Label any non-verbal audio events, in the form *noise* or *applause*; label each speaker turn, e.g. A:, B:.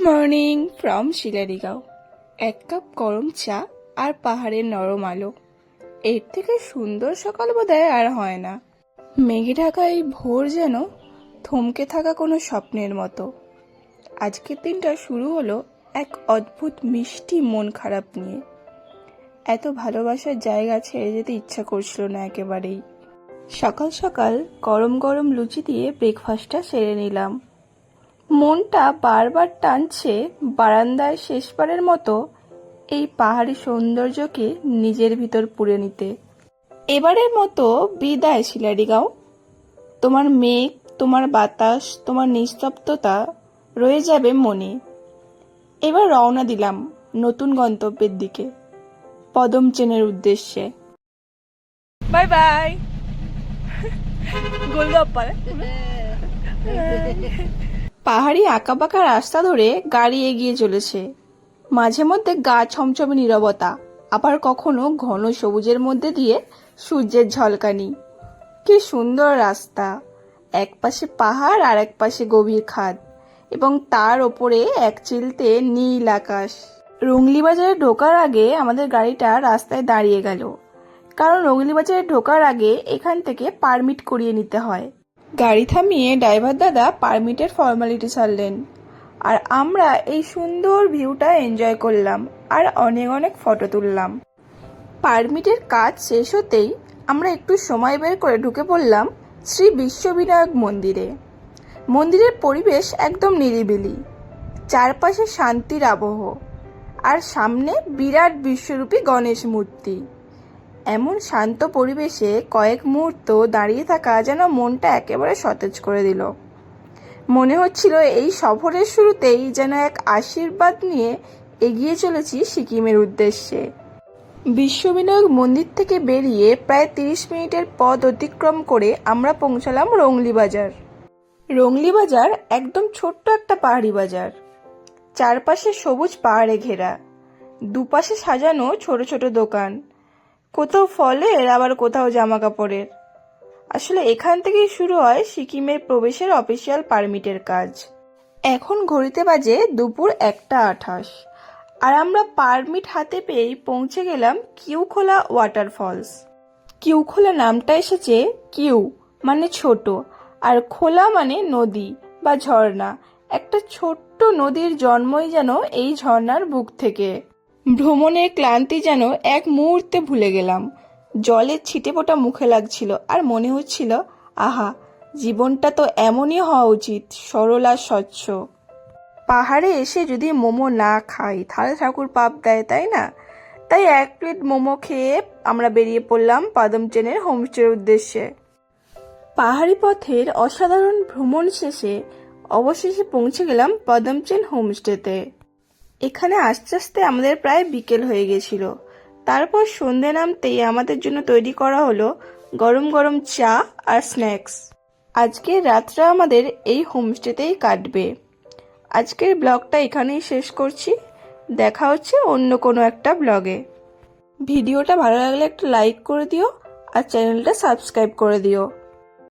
A: Morning from Silerygaon এক cup গরম চা আর পাহাড়ের নরম আলো। এর থেকে সুন্দর সকাল বোধহয় আর হয় না। মেঘে ঢাকা এই ভোর যেন থমকে থাকা কোনো স্বপ্নের মতো। আজকের দিনটা শুরু হলো এক অদ্ভুত মিষ্টি মন খারাপ নিয়ে। এত ভালোবাসার জায়গা ছেড়ে যেতে ইচ্ছা করছিল না একেবারেই। সকাল সকাল গরম গরম লুচি দিয়ে ব্রেকফাস্টটা সেরে নিলাম। মনটা বারবার টানছে বারান্দায় শেষবারের মতো এই পাহাড়ি সৌন্দর্যকে নিজের ভিতর পুড়ে নিতে। এবারের মতো বিদায় শিলারিগাঁও তোমার মেঘ তোমার বাতাস তোমার নিস্তব্ধতা রয়ে যাবে মনে। এবার রওনা দিলাম নতুন গন্তব্যের দিকে পদম চেনের উদ্দেশ্যে। Bye bye. গোলগাপ্পা *laughs* পাহাড়ি আঁকাবাঁকা রাস্তা ধরে গাড়ি এগিয়ে চলেছে। মাঝে মধ্যে গা ছমছমে নীরবতা, আবার কখনো ঘন সবুজের মধ্যে দিয়ে সূর্যের ঝলকানি। কি সুন্দর রাস্তা! এক পাশে পাহাড় আর এক পাশে গভীর খাদ, এবং তার ওপরে এক চিলতে নীল আকাশ। রুংলি বাজারে ঢোকার আগে আমাদের গাড়িটা রাস্তায় দাঁড়িয়ে গেল। কারণ রুংলি বাজারে ঢোকার আগে এখান থেকে পারমিট করিয়ে নিতে হয়। গাড়ি থামিয়ে ড্রাইভার দাদা পারমিটের ফর্মালিটি ছাড়লেন। আর আমরা এই সুন্দর ভিউটা এনজয় করলাম আর অনেক অনেক ফটো তুললাম। পারমিটের কাজ শেষ হতেই আমরা একটু সময় বের করে ঢুকে পড়লাম শ্রী বিশ্ববিনায়ক মন্দিরে। মন্দিরের পরিবেশ একদম নিরিবিলি। চারপাশে শান্তির আবহ। আর সামনে বিরাট বিশ্বরূপী গণেশ মূর্তি। এমন শান্ত পরিবেশে কয়েক মুহূর্ত দাঁড়িয়ে থাকা যেন মনটা একেবারে সতেজ করে দিল। মনে হচ্ছিল এই সফরের শুরুতেই যেন এক আশীর্বাদ নিয়ে এগিয়ে চলেছি সিকিমের উদ্দেশ্যে। বিশ্ববিনায়ক মন্দির থেকে বেরিয়ে প্রায় তিরিশ মিনিটের পথ অতিক্রম করে আমরা পৌঁছালাম রংলি বাজার। রংলি বাজার একদম ছোট্ট একটা পাহাড়ি বাজার। চারপাশে সবুজ পাহাড়ে ঘেরা। দুপাশে সাজানো ছোট ছোট দোকান। কোথাও ফলের, আবার কোথাও জামা কাপড়ের আসলে এখান থেকেই শুরু হয় সিকিমের প্রবেশের অফিসিয়াল পারমিটের কাজ। এখন ঘড়িতে বাজে দুপুর একটা আঠাশ। আর আমরা পারমিট হাতে পেয়েই পৌঁছে গেলাম কিউখোলা ওয়াটারফলস কিউখোলা নামটা এসেছে কিউ মানে ছোট। আর খোলা মানে নদী বা ঝর্ণা। একটা ছোট্ট নদীর জন্মই যেন এই ঝর্ণার বুক থেকে। ভ্রমণের ক্লান্তি যেন এক মুহূর্তে ভুলে গেলাম। জলের ছিটে ফোটা মুখে লাগছিল আর মনে হচ্ছিল, আহা, জীবনটা তো এমনই হওয়া উচিত, সরল আর স্বচ্ছ। পাহাড়ে এসে যদি মোমো না খাই, তাহলে ঠাকুর পাপ দেয়, তাই না? তাই এক প্লেট মোমো খেয়ে আমরা বেরিয়ে পড়লাম পাদম চেনের হোমস্টের উদ্দেশ্যে। পাহাড়ি পথের অসাধারণ ভ্রমণ শেষে অবশেষে পৌঁছে গেলাম পদমচেন হোমস্টেতে। এখানে আস্তে আস্তে আমাদের প্রায় বিকেল হয়ে গেছিল। তারপর সন্ধে নামতেই আমাদের জন্য তৈরি করা হলো গরম গরম চা আর স্ন্যাক্স। আজকের রাতটা আমাদের এই হোমস্টেতেই কাটবে। আজকের ব্লগটা এখানেই শেষ করছি। দেখা হচ্ছে অন্য কোনো একটা ব্লগে। ভিডিওটা ভালো লাগলে একটা লাইক করে দিও আর চ্যানেলটা সাবস্ক্রাইব করে দিও।